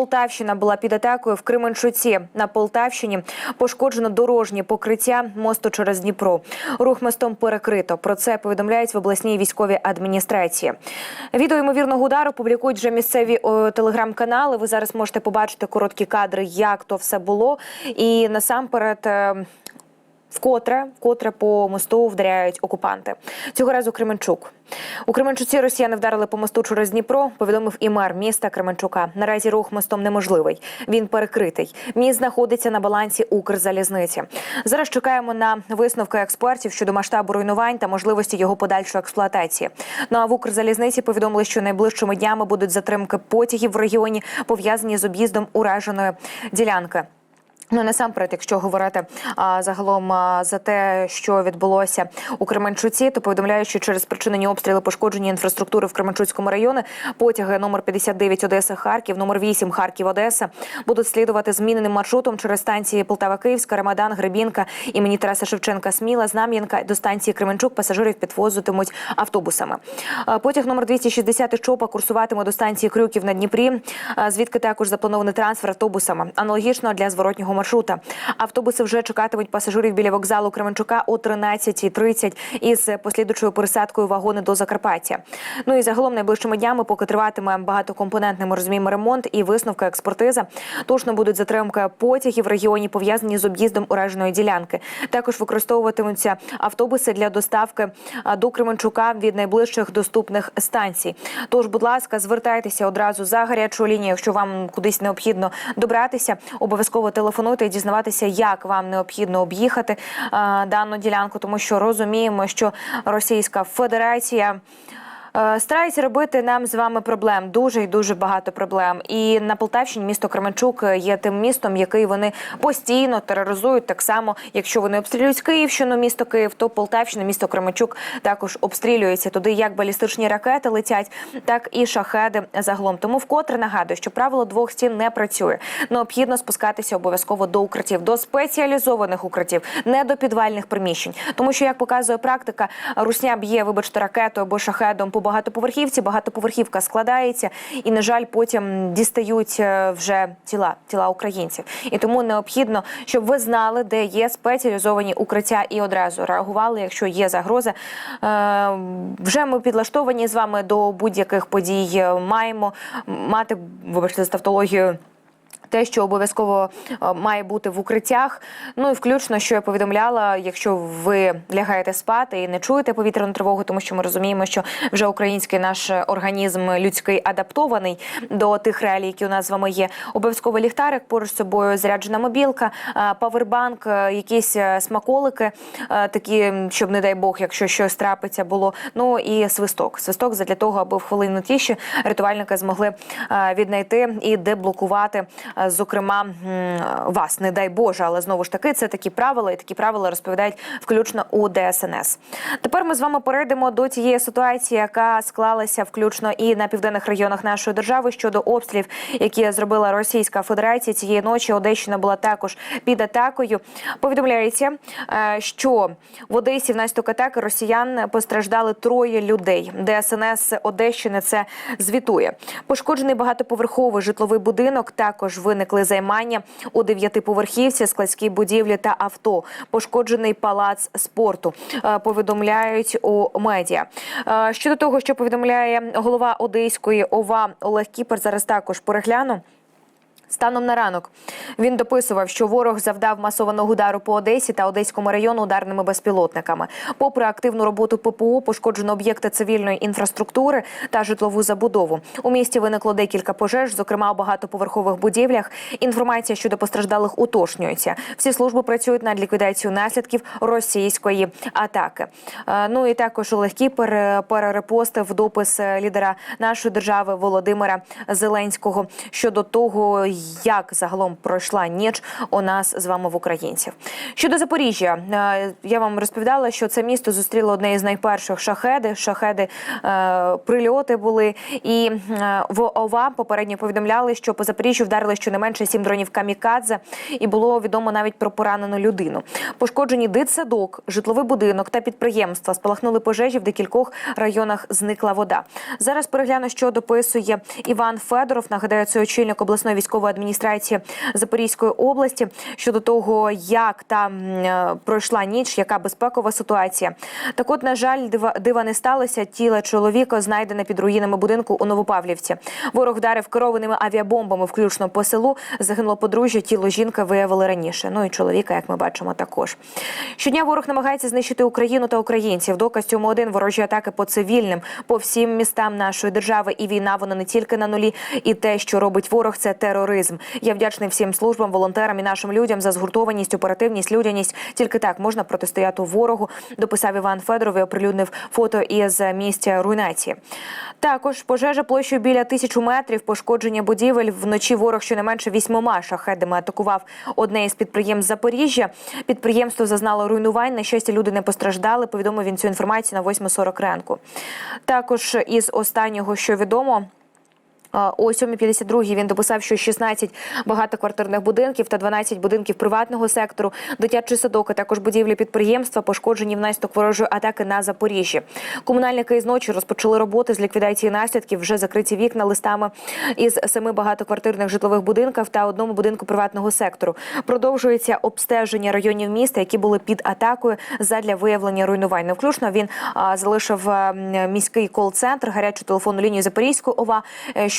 Полтавщина була під атакою в Кременчуці. На Полтавщині пошкоджено дорожнє покриття мосту через Дніпро. Рух мостом перекрито. Про це повідомляють в обласній військовій адміністрації. Відео ймовірного удару публікують вже місцеві телеграм-канали. Ви зараз можете побачити короткі кадри, як то все було. І насамперед. Вкотре, вкотре по мосту вдаряють окупанти. Цього разу Кременчук. У Кременчуці росіяни вдарили по мосту через Дніпро, повідомив і мер міста Кременчука. Наразі рух мостом неможливий. Він перекритий. Міст знаходиться на балансі Укрзалізниці. Зараз чекаємо на висновки експертів щодо масштабу руйнувань та можливості його подальшої експлуатації. Ну а в Укрзалізниці повідомили, що найближчими днями будуть затримки потягів в регіоні, пов'язані з об'їздом ураженої ділянки. Ну насамперед, якщо говорити а, загалом а, за те, що відбулося у Кременчуці, то повідомляють, що через причинені обстріли пошкоджені інфраструктури в Кременчуцькому районі потяги номер 59 Одеса Харків, номер 8 Харків Одеса будуть слідувати зміненим маршрутом через станції Полтава Київська, Рамадан, Гребінка, імені Тараса Шевченка, Сміла, Знам'янка до станції Кременчук пасажирів підвозитимуть автобусами. Потяг номер 260 із Чопа курсуватиме до станції Крюків на Дніпрі, звідки також запланований трансфер автобусами. Аналогічно для зворотнього маршрута. Автобуси вже чекатимуть пасажирів біля вокзалу Кременчука о 13.30 із послідуючою пересадкою вагони до Закарпаття. Ну і загалом найближчими днями, поки триватиме багатокомпонентний ми розуміємо ремонт і висновка експертиза, точно будуть затримки потягів в регіоні пов'язані з об'їздом ураженої ділянки. Також використовуватимуться автобуси для доставки до Кременчука від найближчих доступних станцій. Тож, будь ласка, звертайтеся одразу за гарячу лінію, якщо вам кудись необхідно добратися. Обов'язково телефонуйте і дізнаватися, як вам необхідно об'їхати дану ділянку, тому що розуміємо, що Російська Федерація. Е, Старається робити нам з вами проблем дуже і дуже багато проблем. І на Полтавщині місто Кременчук є тим містом, який вони постійно тероризують. Так само, якщо вони обстрілюють Київщину, місто Київ, то Полтавщина, місто Кременчук також обстрілюється. Туди як балістичні ракети летять, так і шахеди загалом. Тому вкотре нагадую, що правило двох стін не працює. Необхідно спускатися обов'язково до укриттів, до спеціалізованих укриттів, не до підвальних приміщень. Тому що, як показує практика, русня б'є, вибачте, ракетою або шахедом по багатоповерхівці. Багатоповерхівка складається, і на жаль, потім дістають е, вже тіла тіла українців. І тому необхідно, щоб ви знали, де є спеціалізовані укриття, і одразу реагували, якщо є загроза. Е, Вже ми підлаштовані з вами до будь-яких подій. е, Маємо мати, вибачте, за тавтологію. Те, що обов'язково е, має бути в укриттях, ну і включно, що я повідомляла, якщо ви лягаєте спати і не чуєте повітряну тривогу, тому що ми розуміємо, що вже український наш організм людський адаптований до тих реалій, які у нас з вами є. Обов'язково ліхтарик поруч з собою, заряджена мобілка, е, павербанк, е, якісь смаколики, такі, щоб не дай Бог, якщо щось трапиться, було. Ну і свисток. Свисток для того, аби в хвилину тиші рятувальники змогли віднайти і деблокувати. Е, Зокрема, вас, не дай Боже, але знову ж таки, це такі правила, і такі правила розповідають включно у ДСНС. Тепер ми з вами перейдемо до тієї ситуації, яка склалася включно і на південних регіонах нашої держави щодо обстрілів, які зробила Російська Федерація цієї ночі. Одещина була також під атакою. Повідомляється, е, що в Одесі внаслідок атаки росіян постраждали троє людей. ДСНС Одещини це звітує. Пошкоджений багатоповерховий житловий будинок. Також виникли займання у дев'ятиповерхівці, складській будівлі та авто. Пошкоджений палац спорту. е, Повідомляють у медіа. Е, Щодо того, що повідомляє голова Одеської ОВА Олег Кіпер, зараз також перегляну. Станом на ранок він дописував, що ворог завдав масованого удару по Одесі та Одеському району ударними безпілотниками. Попри активну роботу ППО, пошкоджено об'єкти цивільної інфраструктури та житлову забудову. У місті виникло декілька пожеж, зокрема у багатоповерхових будівлях. Інформація щодо постраждалих уточнюється. Всі служби працюють над ліквідацією наслідків російської атаки. Е, Ну і також е, перерепостив допис е, лідера нашої держави Володимира Зеленського щодо того, як загалом пройшла ніч у нас з вами в українців. Щодо Запоріжжя, е, я вам розповідала, що це місто зустріло одне із найперших шахеди. Шахеди е, прильоти були, і е, в ОВА попередньо повідомляли, що по Запоріжжю вдарили щонайменше сім дронів камікадзе, і було відомо навіть про поранену людину. Пошкоджені дитсадок, житловий будинок та підприємства спалахнули пожежі в декількох районах. Зникла вода. Зараз перегляну, що дописує Іван Федоров. Нагадаю, це очільник обласної військової адміністрації Запорізької області щодо того, як там е, пройшла ніч, яка безпекова ситуація. Так, от, на жаль, дива, дива не сталося. Тіло чоловіка знайдене під руїнами будинку у Новопавлівці. Ворог вдарив керованими авіабомбами, включно по селу. Загинуло подружжя. Тіло жінки виявили раніше. Ну і чоловіка, як ми бачимо, також щодня ворог намагається знищити Україну та українців. Доказ цьому один ворожі атаки по цивільним, по всім містам нашої держави. І війна вона не тільки на нулі, і те, що робить ворог, це тероризм. Я вдячний всім службам, волонтерам і нашим людям за згуртованість, оперативність, людяність. Тільки так можна протистояти ворогу. Дописав Іван Федоров і оприлюднив фото із місця руйнації. Також пожежа площею біля тисячу метрів, пошкодження будівель. Вночі ворог щонайменше вісьмома шахедами атакував одне із підприємств Запоріжжя. Підприємство зазнало руйнувань. На щастя, люди не постраждали. Повідомив він цю інформацію на 8.40 ранку. Також із останнього, що відомо. О 7.52 він дописав, що 16 багатоквартирних будинків та 12 будинків приватного сектору, дитячий садок, а також будівлі підприємства пошкоджені внаслідок ворожої атаки на Запоріжжі. Комунальники із ночі розпочали роботи з ліквідації наслідків. Вже закриті вікна листами із семи багатоквартирних житлових будинків та одному будинку приватного сектору. Продовжується обстеження районів міста, які були під атакою задля виявлення руйнувань. Не включно він залишив міський кол-центр, гарячу телефонну лінію Запорізької ОВА.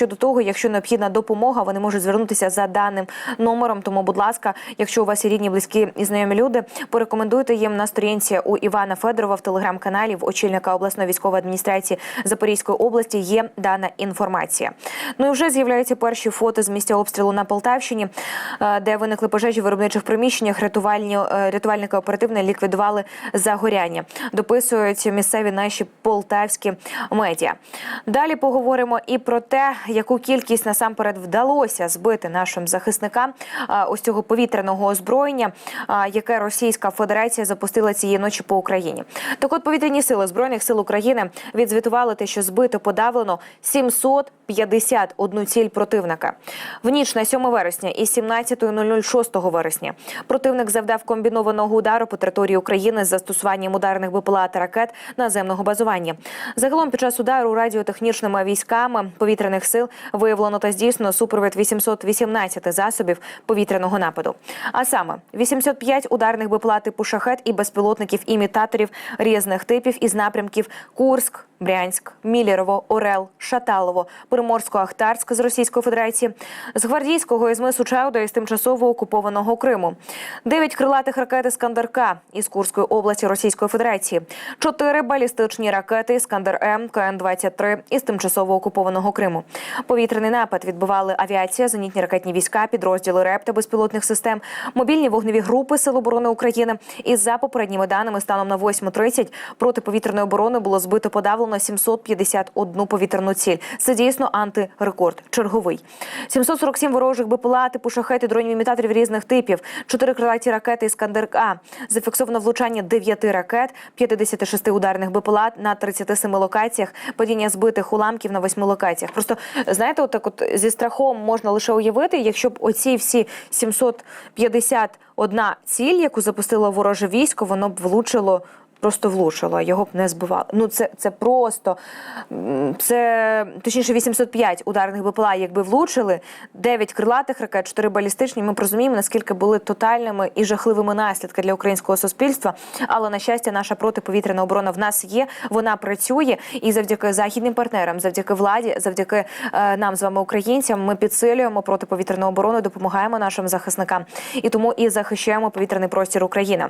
Щодо того, якщо необхідна допомога, вони можуть звернутися за даним номером. Тому, будь ласка, якщо у вас є рідні, близькі і знайомі люди, порекомендуйте їм на сторінці у Івана Федорова в телеграм-каналі в очільника обласної військової адміністрації Запорізької області. Є дана інформація. Ну і вже з'являються перші фото з місця обстрілу на Полтавщині, е, де виникли пожежі в виробничих приміщеннях. Рятувальні е, рятувальники оперативно ліквідували загоряння. Дописують місцеві наші полтавські медіа. Далі поговоримо і про те, яку кількість насамперед вдалося збити нашим захисникам ось цього повітряного озброєння, яке Російська Федерація запустила цієї ночі по Україні. Так, от повітряні сили збройних сил України відзвітували те, що збито подавлено 751 ціль противника. В ніч на 7 вересня і 17.00 6 вересня противник завдав комбінованого удару по території України з застосуванням ударних БПЛА та ракет наземного базування. Загалом під час удару радіотехнічними військами повітряних сил виявлено та здійснено супровід 818 засобів повітряного нападу. А саме 85 ударних БПЛА типу шахет і безпілотників імітаторів різних типів із напрямків Курськ, Брянськ, Мілєрово, Орел, Шаталово, Приморсько-Ахтарськ з Російської Федерації, з гвардійського із мису Чауда із тимчасово окупованого Криму, дев'ять крилатих ракет Іскандер-К із Курської області Російської Федерації, чотири балістичні ракети Іскандер М КН-23 із тимчасово окупованого Криму. Повітряний напад відбивали авіація, зенітні ракетні війська, підрозділи РЕП та безпілотних систем, мобільні вогневі групи Сил оборони України. І за попередніми даними станом на 8.30 протиповітряної оборони було збито подавлено 751 повітряну ціль. Це дійсно антирекорд. Черговий 747 ворожих БПЛА, типу шахети, дронів імітаторів різних типів, 4 крилаті ракети Іскандер А. Зафіксовано влучання 9 ракет, 56 ударних БПЛА на 37 локаціях, падіння збитих уламків на 8 локаціях. Просто знаєте, отак от зі страхом можна лише уявити, якщо б оці всі 751 ціль, яку запустило вороже військо, воно б влучило. Просто влучило, його б не збивало. Ну це це просто це точніше 805 ударних БПЛА, якби влучили, 9 крилатих ракет, 4 балістичні. Ми розуміємо, наскільки були тотальними і жахливими наслідки для українського суспільства. Але на щастя, наша протиповітряна оборона в нас є. Вона працює, і завдяки західним партнерам, завдяки владі, завдяки е, нам з вами, українцям, ми підсилюємо протиповітряну оборону, допомагаємо нашим захисникам і тому і захищаємо повітряний простір України.